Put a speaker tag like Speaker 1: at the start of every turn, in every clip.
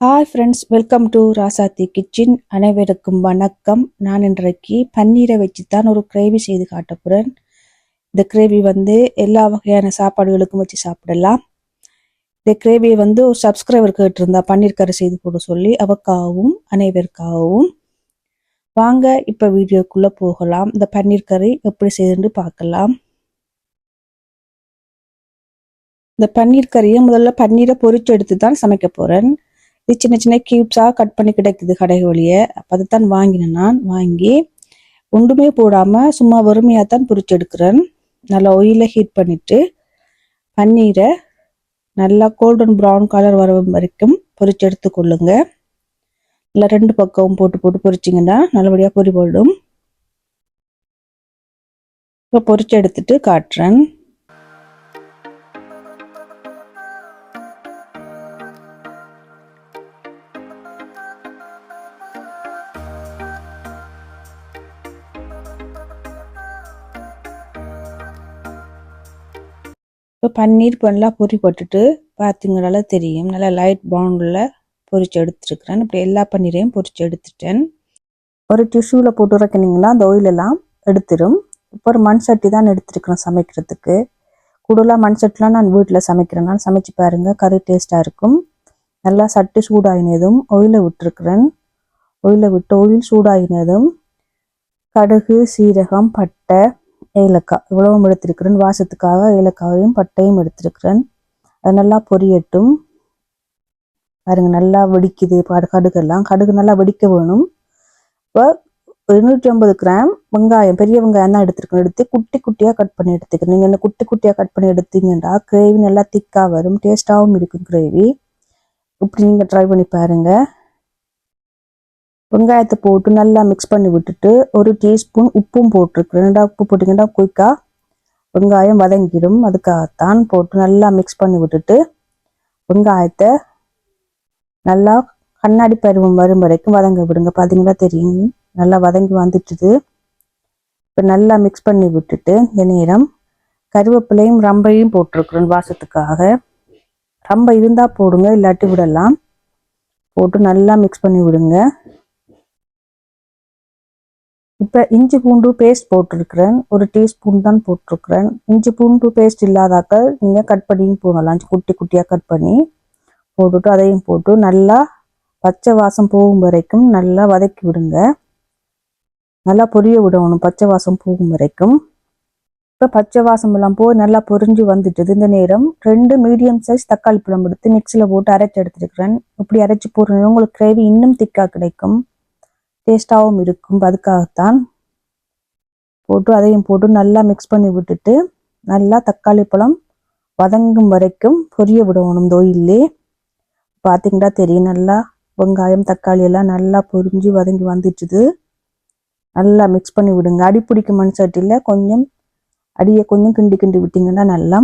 Speaker 1: Hi friends welcome to Rasathi kitchen அனைவருக்கும் வணக்கம். நான் இன்றைக்கு பன்னீரை வச்சு தான் ஒரு கிரேவி செய்து காட்ட போகிறேன் இந்த கிரேவி வந்து எல்லா வகையான சாப்பாடுகளுக்கும் வச்சு சாப்பிடலாம். இந்த கிரேவியை வந்து ஒரு சப்ஸ்கிரைபர் கேட்டிருந்தா பன்னீர் கறி செய்து போட சொல்லி அவக்காகவும் அனைவருக்காகவும். வாங்க இப்போ வீடியோக்குள்ளே போகலாம். இந்த பன்னீர் கறி எப்படி செய்துன்னு பார்க்கலாம். இந்த பன்னீர் கறியை முதல்ல பன்னீரை பொறிச்சு எடுத்து தான் சமைக்க போகிறேன் இது சின்ன சின்ன கியூப்ஸாக கட் பண்ணி கிடைக்குது கடை வழியே அப்போ அதை தான் வாங்கினேன் நான். வாங்கி ஒன்றுமே போடாமல் சும்மா வறுமையாக தான் பொறிச்சு எடுக்கிறேன் நல்லா ஒயிலில் ஹீட் பண்ணிவிட்டு பன்னீரை நல்லா கோல்டன் ப்ரௌன் கலர் வர வரைக்கும் பொறிச்சு எடுத்துக்கொள்ளுங்க இல்லை ரெண்டு பக்கமும் போட்டு போட்டு பொரிச்சிங்கன்னா நல்லபடியாக பொறி போடும் இப்போ பொறிச்சு எடுத்துட்டு காட்டுறேன். இப்போ பன்னீர் நல்லா பொறி போட்டுட்டு பார்த்தீங்கனால தெரியும். நல்லா லைட் பவுண்டில் பொறிச்சு எடுத்துருக்குறேன். இப்படி எல்லா பன்னீரையும் பொறிச்சு எடுத்துட்டேன். ஒரு டிஷ்யூவில் போட்டு இறக்குனீங்கன்னா அந்த ஆயிலெல்லாம் எடுத்துரும். இப்போ ஒரு மண் சட்டி தான் எடுத்துருக்குறேன் சமைக்கிறதுக்கு. கூடுதலாக மண் சட்டிலாம் நான் வீட்டில் சமைக்கிறேன். நான் சமைச்சு பாருங்கள் கறி டேஸ்ட்டாக இருக்கும். நல்லா சட்டி சூடாகினதும் ஒயிலை விட்டுருக்குறேன். ஒயிலை விட்டு ஒயில் சூடாகினதும் கடுகு சீரகம் பட்டை ஏலக்காய். இவ்வளவும் எடுத்திருக்கிறேன். வாசத்துக்காக ஏலக்காயும் பட்டையும் எடுத்திருக்கிறேன். அது நல்லா பொரியட்டும். பாருங்க நல்லா வெடிக்குது. கடுகெல்லாம். கடுகு நல்லா வெடிக்க வேணும். இப்போ இருநூற்றி ஐம்பது கிராம் வெங்காயம் பெரிய வெங்காயம் தான் எடுத்துருக்கேன். எடுத்து குட்டி குட்டியாக கட் பண்ணி எடுத்துக்கிறேன். நீங்கள் என்ன குட்டி குட்டியாக கட் பண்ணி எடுத்தீங்கன்னா கிரேவி நல்லா திக்காக வரும். டேஸ்ட்டாகவும் இருக்கும் கிரேவி. இப்படி நீங்கள் ட்ரை பண்ணி பாருங்கள் வெங்காயத்தை போட்டு நல்லா மிக்ஸ் பண்ணி விட்டுட்டு ஒரு டீஸ்பூன் உப்பும் போட்டிருக்கு. ரெண்டா உப்பு போட்டிங்கன்னா குயிக்காக வெங்காயம் வதங்கிடும். அதுக்காகத்தான் போட்டு நல்லா மிக்ஸ் பண்ணி விட்டுட்டு வெங்காயத்தை நல்லா கண்ணாடி பருவம் வரும் வரைக்கும் வதங்க விடுங்க. பார்த்தீங்கன்னா தெரியும். நல்லா வதங்கி வந்துட்டுது. இப்போ நல்லா மிக்ஸ் பண்ணி விட்டுட்டு இந்த நேரம் கருவேப்பிலையும் ரம்பையும் போட்டிருக்கிறேன் வாசத்துக்காக. ரம்பை இருந்தால் போடுங்க இல்லாட்டி விடலாம். போட்டு நல்லா மிக்ஸ் பண்ணி விடுங்க. இப்போ இஞ்சி பூண்டு பேஸ்ட் போட்டிருக்கிறேன். ஒரு டீஸ்பூன் தான் போட்டிருக்கிறேன். இஞ்சி பூண்டு பேஸ்ட் இல்லாதாக்க நீங்கள் கட் பண்ணியும் போடலாம். குட்டி குட்டியாக கட் பண்ணி போட்டுட்டு அதையும் போட்டு நல்லா பச்சை வாசம் போகும் வரைக்கும் நல்லா வதக்கி விடுங்க. நல்லா பொரிய விடணும். பச்சை வாசம் போகும் வரைக்கும். இப்போ பச்சை வாசம் எல்லாம் போய் நல்லா பொரிஞ்சு வந்துட்டு இந்த நேரம் ரெண்டு மீடியம் சைஸ் தக்காளி பழம் எடுத்து மிக்சியில் போட்டு அரைச்சி எடுத்துருக்கிறேன். இப்படி அரைச்சி போடுறது உங்களுக்கு கிரேவி இன்னும் திக்காக கிடைக்கும். டேஸ்ட்டாகவும் இருக்கும். அதுக்காகத்தான் போட்டு அதையும் போட்டு நல்லா மிக்ஸ் பண்ணி விட்டுட்டு நல்லா தக்காளி பழம் வதங்கும் வரைக்கும் பொரிய விடணும் இந்த ஒயிலே பார்த்தீங்கன்னா தெரியும். நல்லா வெங்காயம் தக்காளி எல்லாம் நல்லா பொரிஞ்சு வதங்கி வந்துட்டுது நல்லா மிக்ஸ் பண்ணி விடுங்க. அடி பிடிக்கும் மண் சட்டியில் கொஞ்சம் அடியை கொஞ்சம் கிண்டி கிண்டி விட்டிங்கன்னா நல்லா.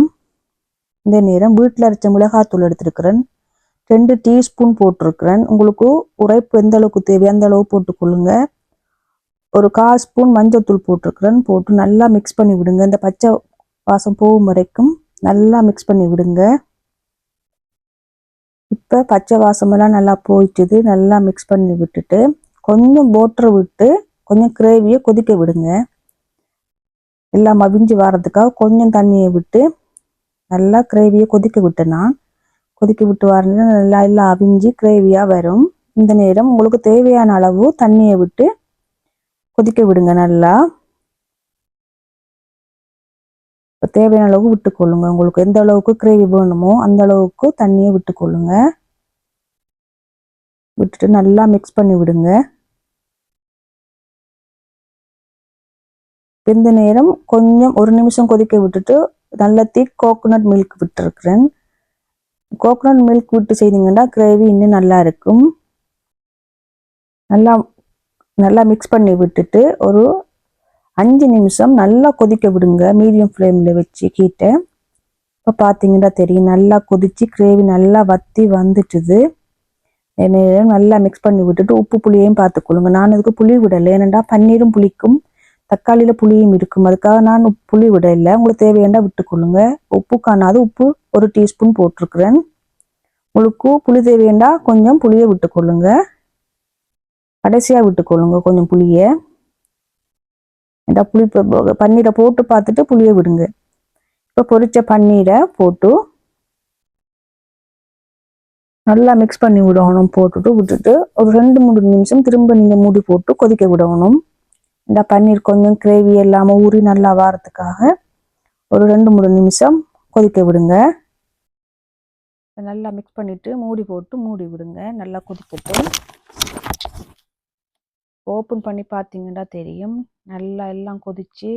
Speaker 1: இந்த நேரம் வீட்டில் அரைச்ச மிளகாத்தூள் எடுத்துருக்கிறேன். ரெண்டு டீஸ்பூன் போட்டிருக்கிறேன். உங்களுக்கு உரைப்பு எந்த அளவுக்கு தேவையோ அந்த அளவு போட்டுக்கொள்ளுங்க. ஒரு கால் ஸ்பூன் மஞ்சள் போட்டிருக்கிறேன். போட்டு நல்லா மிக்ஸ் பண்ணி விடுங்க. இந்த பச்சை வாசம் போகும் வரைக்கும் நல்லா மிக்ஸ் பண்ணி விடுங்க. இப்போ பச்சை வாசமெல்லாம் நல்லா போயிட்டுது. நல்லா மிக்ஸ் பண்ணி விட்டுட்டு கொஞ்சம் போட்டரை விட்டு கொஞ்சம் கிரேவியை கொதிக்க விடுங்க. எல்லாம் மவிஞ்சு வர்றதுக்காக கொஞ்சம் தண்ணியை விட்டு நல்லா கிரேவியை கொதிக்க விட்டேன் நான். கொதிக்க விட்டு வரணும் நல்லா எல்லாம் அவிஞ்சு கிரேவியாக வரும். இந்த நேரம் உங்களுக்கு தேவையான அளவு தண்ணியை விட்டு கொதிக்க விடுங்க நல்லா. இப்போ தேவையான அளவு விட்டுக்கொள்ளுங்க. உங்களுக்கு எந்த அளவுக்கு கிரேவி வேணுமோ அந்த அளவுக்கு தண்ணியை விட்டுக்கொள்ளுங்க. விட்டுட்டு நல்லா மிக்ஸ் பண்ணி விடுங்க. இந்த நேரம் கொஞ்சம் ஒரு நிமிஷம் கொதிக்க விட்டுட்டு நல்ல தீ கோகோனட் மில்க் விட்டுருக்குறேன். கோகோனட் மில்க் விட்டு செய்தீங்கன்னா கிரேவி இன்னும் நல்லா இருக்கும். நல்லா நல்லா மிக்ஸ் பண்ணி விட்டுட்டு ஒரு அஞ்சு நிமிஷம் நல்லா கொதிக்க விடுங்க. மீடியம் ஃப்ளேமில் வச்சு கீட்டை இப்போ பார்த்தீங்கன்னா தெரியும் நல்லா கொதிச்சு கிரேவி நல்லா வத்தி வந்துட்டுது. நல்லா மிக்ஸ் பண்ணி விட்டுட்டு உப்பு புளியையும் பார்த்துக்கொள்ளுங்க. நான் அதுக்கு புளி விடலை. ஏனெண்டா பன்னீரும் புளிக்கும். தக்காளியில் புளியும் இருக்கும். அதுக்காக நான் புளி விட இல்லை உங்களுக்கு தேவையான விட்டுக்கொள்ளுங்க. உப்பு காணாது. உப்பு ஒரு டீஸ்பூன் போட்டிருக்கிறேன். உங்களுக்கு புளி தேவையண்டா கொஞ்சம் புளியை விட்டுக்கொள்ளுங்க. கடைசியாக விட்டுக்கொள்ளுங்க கொஞ்சம் புளியை. இந்த புளி பன்னீரை போட்டு பார்த்துட்டு புளியை விடுங்க. இப்போ பொரித்த பன்னீரை போட்டு நல்லா மிக்ஸ் பண்ணி விடணும். போட்டுட்டு விட்டுட்டு ஒரு ரெண்டு மூணு நிமிஷம் திரும்ப நீங்கள் மூடி போட்டு கொதிக்க விடணும். இந்த பன்னீர் கொஞ்சம் கிரேவி இல்லாமல் ஊறி நல்லா வாரத்துக்காக ஒரு ரெண்டு மூணு நிமிஷம் கொதிக்க விடுங்க. நல்லா மிக்ஸ் பண்ணிட்டு மூடி போட்டு மூடி விடுங்க. நல்லா கொதிக்கட்டும். ஓப்பன் பண்ணி பார்த்தீங்கன்னா தெரியும். நல்லா எல்லாம் கொதிச்சு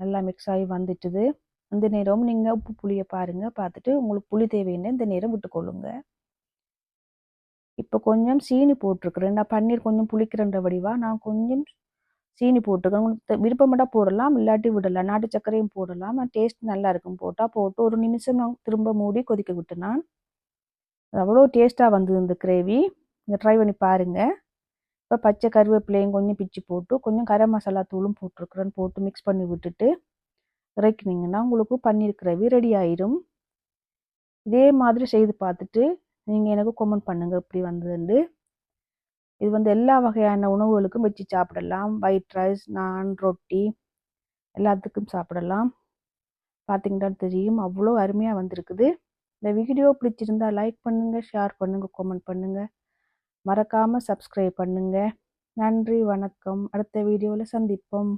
Speaker 1: நல்லா மிக்ஸ் ஆகி வந்துட்டுது. இந்த நேரம் நீங்கள் உப்பு புளியை பாருங்கள் பார்த்துட்டு உங்களுக்கு புளி தேவைன்னு இந்த நேரம் விட்டுக்கொள்ளுங்க. இப்போ கொஞ்சம் சீனி போட்டிருக்கிறேன். நான் பன்னீர் கொஞ்சம் புளிக்கிறன்ற வடிவாக நான் கொஞ்சம் சீனி போட்டுக்கணும் உங்களுக்கு போடலாம் இல்லாட்டி விடலாம். நாட்டு சர்க்கரையும் போடலாம். டேஸ்ட் நல்லா இருக்கும் போட்டால் போட்டு ஒரு நிமிஷம் நான் திரும்ப மூடி கொதிக்க விட்டுனான் அவ்வளோ டேஸ்ட்டாக வந்தது இந்த கிரேவி நீங்கள் ட்ரை பண்ணி பாருங்கள் இப்போ பச்சை கருவேப்பிலையும் கொஞ்சம் பிச்சு போட்டு கொஞ்சம் கரம் மசாலா தூளும் போட்டிருக்குறேன்னு போட்டு மிக்ஸ் பண்ணி விட்டுட்டு இறக்கினீங்கன்னா உங்களுக்கு பன்னீர் கிரேவி ரெடி ஆயிரும். இதே மாதிரி செய்து பார்த்துட்டு நீங்கள் எனக்கு கமெண்ட் பண்ணுங்கள் எப்படி வந்ததுண்டு இது வந்து எல்லா வகையான உணவுகளுக்கும் வச்சு சாப்பிடலாம். ஒயிட் ரைஸ் நான் ரொட்டி எல்லாத்துக்கும் சாப்பிடலாம். பார்த்தீங்கன்னா தெரியும். அவ்வளோ அருமையாக வந்திருக்குது. இந்த வீடியோ பிடிச்சிருந்தா லைக் பண்ணுங்கள் ஷேர் பண்ணுங்கள் கமெண்ட் பண்ணுங்கள் மறக்காமல் சப்ஸ்கிரைப் பண்ணுங்கள் நன்றி வணக்கம். அடுத்த வீடியோவில் சந்திப்போம்.